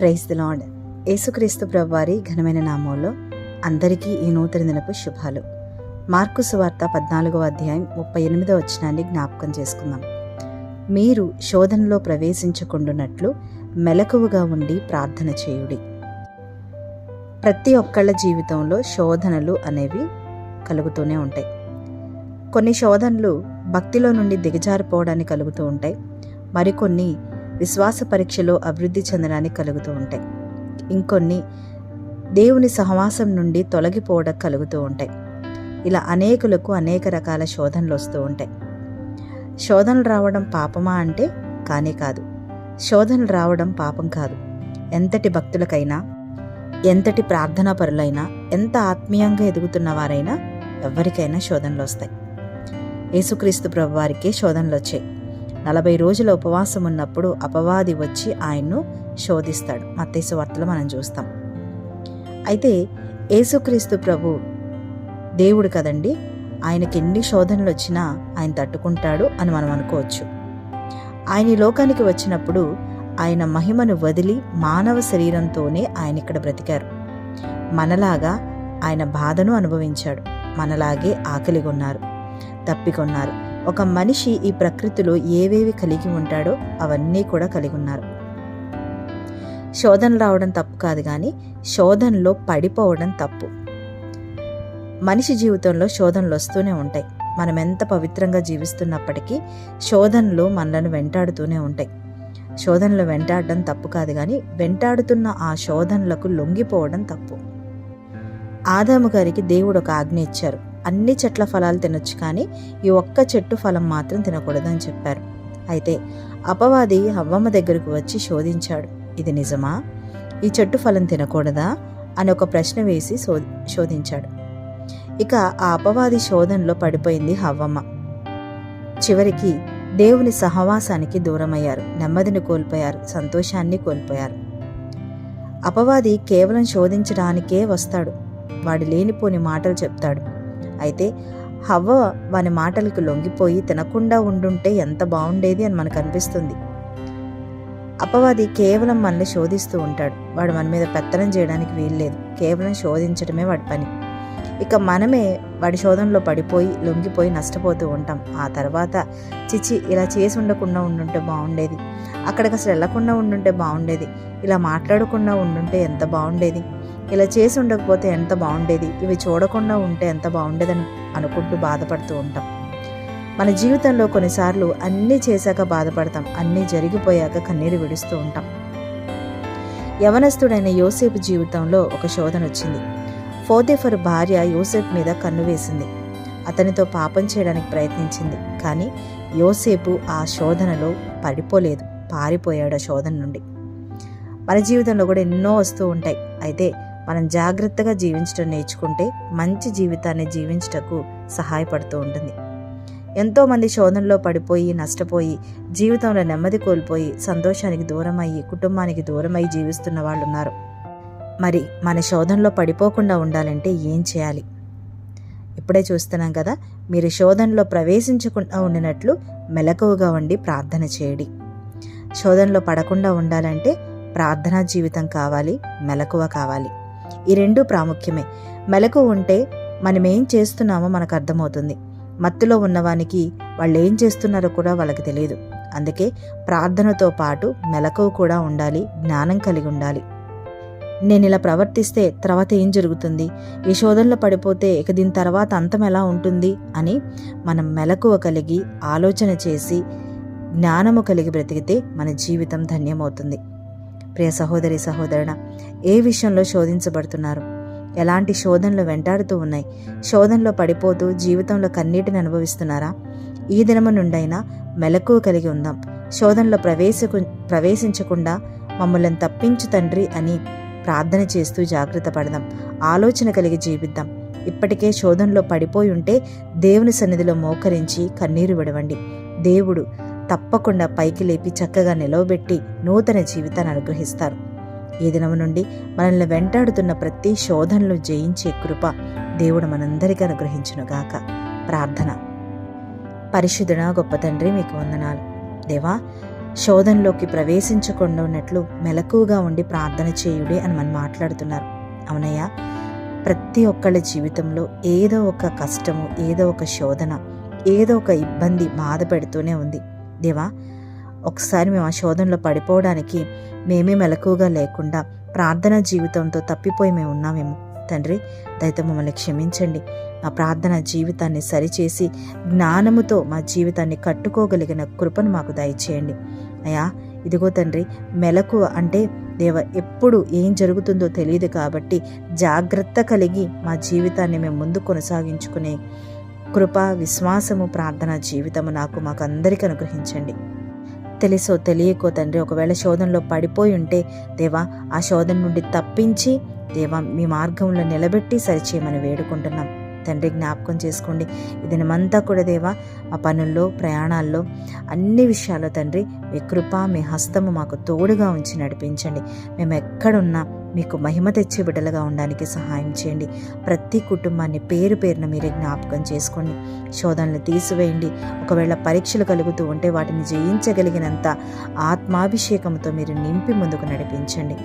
Praise the lord యేసుక్రీస్తు ప్రభువారి ఘనమైన నామంలో అందరికీ ఈ నూతన దినపు శుభాలు. మార్కు సువార్త పద్నాలుగవ అధ్యాయం ముప్పై ఎనిమిదవ వచనాన్ని జ్ఞాపకం చేసుకుందాం. మీరు శోధనలో ప్రవేశించకుండునట్లు మెలకువగా ఉండి ప్రార్థన చేయుడి. ప్రతి ఒక్కళ్ళ జీవితంలో శోధనలు అనేవి కలుగుతూనే ఉంటాయి. కొన్ని శోధనలు భక్తిలో నుండి దిగజారిపోవడానికి కలుగుతూ ఉంటాయి. మరికొన్ని విశ్వాస పరీక్షలో అభివృద్ధి చెందడానికి కలుగుతూ ఉంటాయి. ఇంకొన్ని దేవుని సహవాసం నుండి తొలగిపోవడం కలుగుతూ ఉంటాయి. ఇలా అనేకులకు అనేక రకాల శోధనలు వస్తూ ఉంటాయి. శోధనలు రావడం పాపమా అంటే కానీ కాదు. శోధనలు రావడం పాపం కాదు. ఎంతటి భక్తులకైనా ఎంతటి ప్రార్థనా పరులైనా ఎంత ఆత్మీయంగా ఎదుగుతున్న వారైనా ఎవరికైనా శోధనలు వస్తాయి. యేసుక్రీస్తు ప్రభు వారికే శోధనలు వచ్చాయి. నలభై రోజుల ఉపవాసం ఉన్నప్పుడు అపవాది వచ్చి ఆయన్ను శోధిస్తాడు. మత్తేసు వార్తలో మనం చూస్తాం. అయితే యేసుక్రీస్తు ప్రభు దేవుడు కదండి ఆయనకి ఎన్ని శోధనలు వచ్చినా ఆయన తట్టుకుంటాడు అని మనం అనుకోవచ్చు. ఆయన ఈ లోకానికి వచ్చినప్పుడు ఆయన మహిమను వదిలి మానవ శరీరంతోనే ఆయన ఇక్కడ బ్రతికారు. మనలాగా ఆయన బాధను అనుభవించాడు. మనలాగే ఆకలిగొన్నారు తప్పికొన్నారు. ఒక మనిషి ఈ ప్రకృతిలో ఏవేవి కలిగి ఉంటాడో అవన్నీ కూడా కలిగి ఉన్నారు. శోధన రావడం తప్పు కాదు కానీ శోధనలో పడిపోవడం తప్పు. మనిషి జీవితంలో శోధనలు వస్తూనే ఉంటాయి. మనం ఎంత పవిత్రంగా జీవిస్తున్నప్పటికీ శోధనలు మనలను వెంటాడుతూనే ఉంటాయి. శోధనలు వెంటాడడం తప్పు కాదు కానీ వెంటాడుతున్న ఆ శోధనలకు లొంగిపోవడం తప్పు. ఆదాము గారికి దేవుడు ఒక ఆజ్ఞ ఇచ్చారు. అన్ని చెట్ల ఫలాలు తినొచ్చు కానీ ఈ ఒక్క చెట్టు ఫలం మాత్రం తినకూడదని చెప్పారు. అయితే అపవాది హవ్వమ్మ దగ్గరకు వచ్చి శోధించాడు. ఇది నిజమా? ఈ చెట్టు ఫలం తినకూడదా? అని ఒక ప్రశ్న వేసి శో శోధించాడు. ఇక ఆ అపవాది శోధనలో పడిపోయింది హవ్వమ్మ. చివరికి దేవుని సహవాసానికి దూరమయ్యారు. నెమ్మదిని కోల్పోయారు. సంతోషాన్ని కోల్పోయారు. అపవాది కేవలం శోధించడానికే వస్తాడు. వాడు లేనిపోని మాటలు చెప్తాడు. అయితే హవ్వ వాని మాటలకు లొంగిపోయి తినకుండా ఉండుంటే ఎంత బాగుండేది అని మనకు అనిపిస్తుంది. అపవాది కేవలం మనల్ని శోధిస్తూ ఉంటాడు. వాడు మన మీద పెత్తనం చేయడానికి వీల్లేదు. కేవలం శోధించడమే వాడి పని. ఇక మనమే వాడి శోధనలో పడిపోయి లొంగిపోయి నష్టపోతూ ఉంటాం. ఆ తర్వాత చిచి ఇలా చేసి ఉండకుండా ఉండుంటే బాగుండేది అక్కడికి అసలు వెళ్ళకుండా ఉండుంటే బాగుండేది ఇలా మాట్లాడకుండా ఉండుంటే ఎంత బాగుండేది ఇలా చేసి ఉండకపోతే ఎంత బాగుండేది? ఇవి చూడకుండా ఉంటే ఎంత బాగుండేదని అనుకుంటూ బాధపడుతూ ఉంటాం. మన జీవితంలో కొన్నిసార్లు అన్నీ చేశాక బాధపడతాం. అన్నీ జరిగిపోయాక కన్నీరు విడుస్తూ ఉంటాం. యవనస్తుడైన యోసేపు జీవితంలో ఒక శోధన వచ్చింది. ఫోదేఫర్ భార్య యోసేపు మీద కన్ను వేసింది. అతనితో పాపం చేయడానికి ప్రయత్నించింది. కానీ యోసేపు ఆ శోధనలో పడిపోలేదు. పారిపోయాడు ఆ శోధన నుండి. మన జీవితంలో కూడా ఎన్నో వస్తూ ఉంటాయి. అయితే మనం జాగ్రత్తగా జీవించడం నేర్చుకుంటే మంచి జీవితాన్ని జీవించటకు సహాయపడుతూ ఉంటుంది. ఎంతోమంది శోధనలో పడిపోయి నష్టపోయి జీవితంలో నెమ్మది కోల్పోయి సంతోషానికి దూరమయ్యి కుటుంబానికి దూరమై జీవిస్తున్న వాళ్ళు ఉన్నారు మరి మన శోధనలో పడిపోకుండా ఉండాలంటే ఏం చేయాలి? ఇప్పుడే చూస్తున్నాం కదా మీరు శోధనలో ప్రవేశించకుండా ఉండినట్లు మెలకువగా ఉండి ప్రార్థన చేయడి. శోధనలో పడకుండా ఉండాలంటే ప్రార్థనా జీవితం కావాలి మెలకువ కావాలి. ఈ రెండు ప్రాముఖ్యమే. మెలకు ఉంటే మనం ఏం చేస్తున్నామో మనకు అర్థమవుతుంది. మత్తులో ఉన్నవానికి వాళ్ళు ఏం చేస్తున్నారో కూడా వాళ్ళకి తెలియదు. అందుకే ప్రార్థనతో పాటు మెలకువ కూడా ఉండాలి జ్ఞానం కలిగి ఉండాలి. నేను ఇలా ప్రవర్తిస్తే తర్వాత ఏం జరుగుతుంది? ఈ శోధనలో పడిపోతే ఇక దీని తర్వాత అంతం ఎలా ఉంటుంది? అని మనం మెలకువ కలిగి ఆలోచన చేసి జ్ఞానము కలిగి బ్రతికితే మన జీవితం ధన్యమవుతుంది. ప్రియ సహోదరి సహోదరుడ ఏ విషయంలో శోధించబడుతున్నారు? ఎలాంటి శోధనలు వెంటాడుతూ ఉన్నాయి? శోధనలో పడిపోతూ జీవితంలో కన్నీటిని అనుభవిస్తున్నారా? ఈ దినము నుండైనా మెలకువ కలిగి ఉందాం. శోధనలో ప్రవేశకు ప్రవేశించకుండా మమ్మల్ని తప్పించు తండ్రి అని ప్రార్థన చేస్తూ జాగ్రత్త పడదాం. ఆలోచన కలిగి జీవిద్దాం. ఇప్పటికే శోధనలో పడిపోయి ఉంటే దేవుని సన్నిధిలో మోకరించి కన్నీరు విడవండి. దేవుడు తప్పకుండా పైకి లేపి చక్కగా నిలవబెట్టి నూతన జీవితాన్ని అనుగ్రహిస్తారు. ఈ దినం నుండి మనల్ని వెంటాడుతున్న ప్రతి శోధనలు జయించే కృప దేవుడు మనందరికీ అనుగ్రహించునుగాక. ప్రార్థన. పరిశుద్ధుడా గొప్ప తండ్రి మీకు వందనాలు. దేవా శోధనలోకి ప్రవేశించకుండా ఉన్నట్లు మెలకువగా ఉండి ప్రార్థన చేయుడే అని మనం మాట్లాడుతున్నారు. అవునయ్యా ప్రతి ఒక్కళ్ళ జీవితంలో ఏదో ఒక కష్టము ఏదో ఒక శోధన ఏదో ఒక ఇబ్బంది బాధ పెడుతూనే ఉంది. దేవా ఒకసారి మేము ఆ శోధనలో పడిపోవడానికి మేమే మెలకువగా లేకుండా ప్రార్థనా జీవితంతో తప్పిపోయి మేము ఉన్నామేమో. తండ్రి దయతో మమ్మల్ని క్షమించండి. మా ప్రార్థన జీవితాన్ని సరిచేసి జ్ఞానముతో మా జీవితాన్ని కట్టుకోగలిగిన కృపను మాకు దయచేయండి. అయ్యా ఇదిగో తండ్రి మెలకు అంటే దేవ ఎప్పుడు ఏం జరుగుతుందో తెలియదు కాబట్టి జాగ్రత్త కలిగి మా జీవితాన్ని మేము ముందు కొనసాగించుకునే కృప విశ్వాసము ప్రార్థన జీవితము నాకు మాకు అందరికీ అనుగ్రహించండి. తెలుసో తెలియకో తండ్రి ఒకవేళ శోధనలో పడిపోయి ఉంటే దేవా ఆ శోధన నుండి తప్పించి దేవా మీ మార్గంలో నిలబెట్టి సరిచేయమని వేడుకుంటున్నాం. తండ్రి జ్ఞాపకం చేసుకోండి. ఈ దినమంతా కూడా దేవా మా పనుల్లో ప్రయాణాల్లో అన్ని విషయాల్లో తండ్రి మీ కృప మీ హస్తము మాకు తోడుగా ఉంచి నడిపించండి. మేము ఎక్కడున్నా మీకు మహిమ తెచ్చే బిడ్డలుగా ఉండడానికి సహాయం చేయండి. ప్రతి కుటుంబాన్ని పేరు పేరున మీరే జ్ఞాపకం చేసుకోండి. శోధనలు తీసివేయండి. ఒకవేళ పరీక్షలు కలుగుతూ ఉంటే వాటిని జయించగలిగినంత ఆత్మాభిషేకంతో మీరు నింపి ముందుకు నడిపించండి.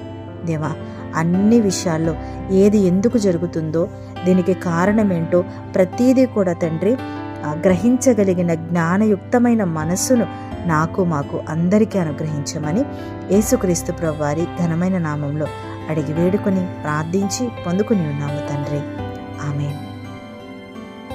దేవా అన్ని విషయాల్లో ఏది ఎందుకు జరుగుతుందో దీనికి కారణమేంటో ప్రతీదీ కూడా తండ్రి గ్రహించగలిగిన జ్ఞానయుక్తమైన మనస్సును నాకు మాకు అందరికీ అనుగ్రహించమని యేసుక్రీస్తు ప్రభువారి ఘనమైన నామంలో అడిగి వేడుకొని ప్రార్థించి పొందుకుని ఉన్నాము తండ్రి. ఆమె